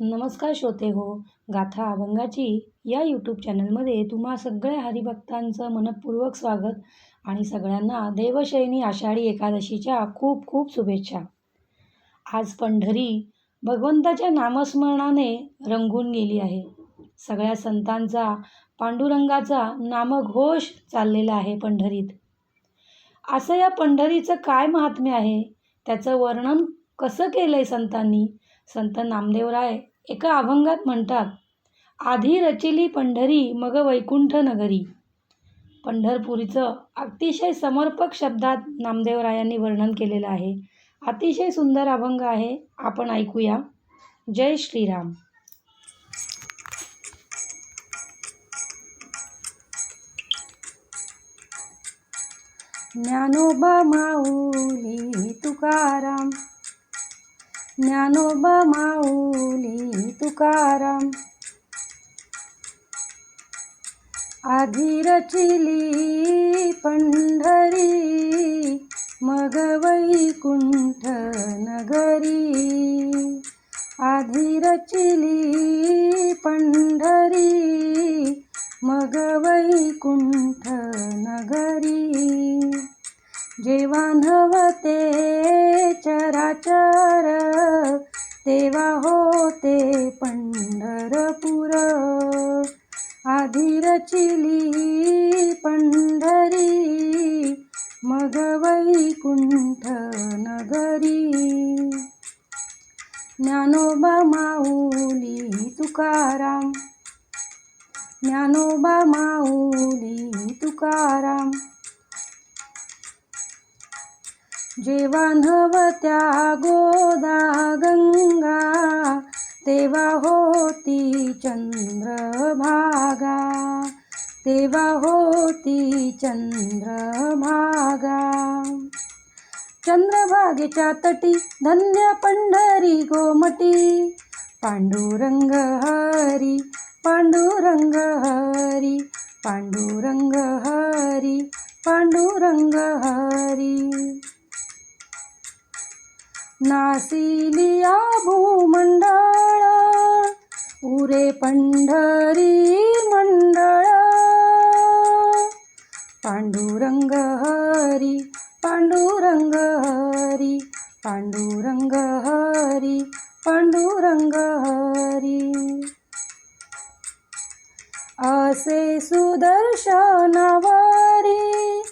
नमस्कार श्रोते हो गाथा अभंगाची या यूट्यूब चॅनलमध्ये तुम्हा सगळ्या हरिभक्तांचं मनपूर्वक स्वागत आणि सगळ्यांना देवशयनी आषाढी एकादशीच्या खूप खूप शुभेच्छा. आज पंढरी भगवंताच्या नामस्मरणाने रंगून गेली आहे. सगळ्या संतांचा पांडुरंगाचा नामघोष चाललेला आहे पंढरीत. असं या पंढरीचं काय महात्म्य आहे? त्याचं वर्णन कसं केलं आहे संतांनी? संत नामदेवराय एका अभंगात म्हणतात आधी रचिली पंढरी मग वैकुंठ नगरी. पंढरपुरीचं अतिशय समर्पक शब्दात नामदेवरायांनी वर्णन केलेलं आहे. अतिशय सुंदर अभंग आहे. आपण ऐकूया. जय श्रीराम. ज्ञानोबा माऊली तुकाराम ज्ञानोबा माऊली तुकाराम. आधी रचिली पंढरी मग वैकुंठ नगरी आधी रचिली पंढरी मग वैकुंठ नगरी जेव्हा नवते चराचर तेव्हा होते पंढरपूर. आधी रचिली पंढरी मग वैकुंठ नगरी. ज्ञानोबा माऊली तुकाराम. ज्ञानोबा माऊली तुकाराम. जेव्हा नवत्या गोदा गंगा तेव्हा होती चंद्रभागा तेव्हा होती चंद्रभागा. चंद्रभागेच्या तटी धन्य पंढरी गोमटी पांडुरंग हरी पांडुरंग हरी पांडुरंग हरी पांडुरंग हरी. नासिलिया भूमंडळ उरे पंढरी मंडळ पांडुरंग हरी पांडुरंग हरी पांडुरंग हरी पांडुरंग हरी. असे सुदर्शनावारी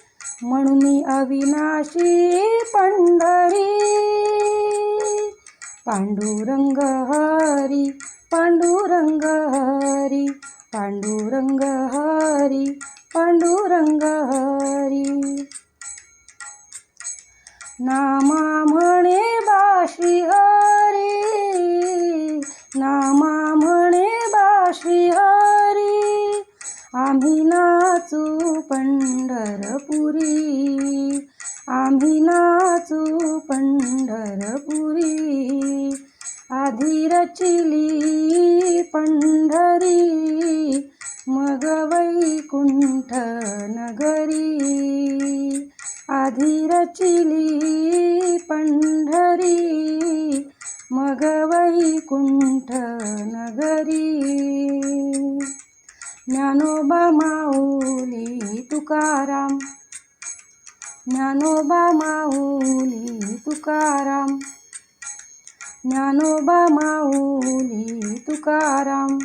म्हणून अविनाशी पंढरी. पांडुरंग हरी पांडुरंग हरी पांडुरंग हरी पांडुरंग हरी. नामा म्हणे बाशी हरी नामा म्हणे बाशी हरी. आम्ही नाचू पंढरपुरी आम्ही नाचू पंढरपुरी आधी रचिली पंढरी मग वैकुंठ नगरी आधी रचिली पंढरी मग वैकुंठ नगरी ज्ञानोबा माऊली तुकाराम ज्ञानोबा माऊली तुकाराम. ज्ञानोबा माऊली तुकाराम.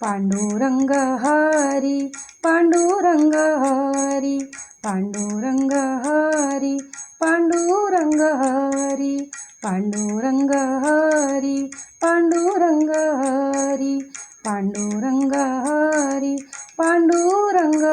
पांडुरंग हरी पांडुरंग हरी पांडुरंग हरी पांडुरंग हरी पांडुरंग हरी पांडुरंग हरी पांडुरंग हरी पांडुरंग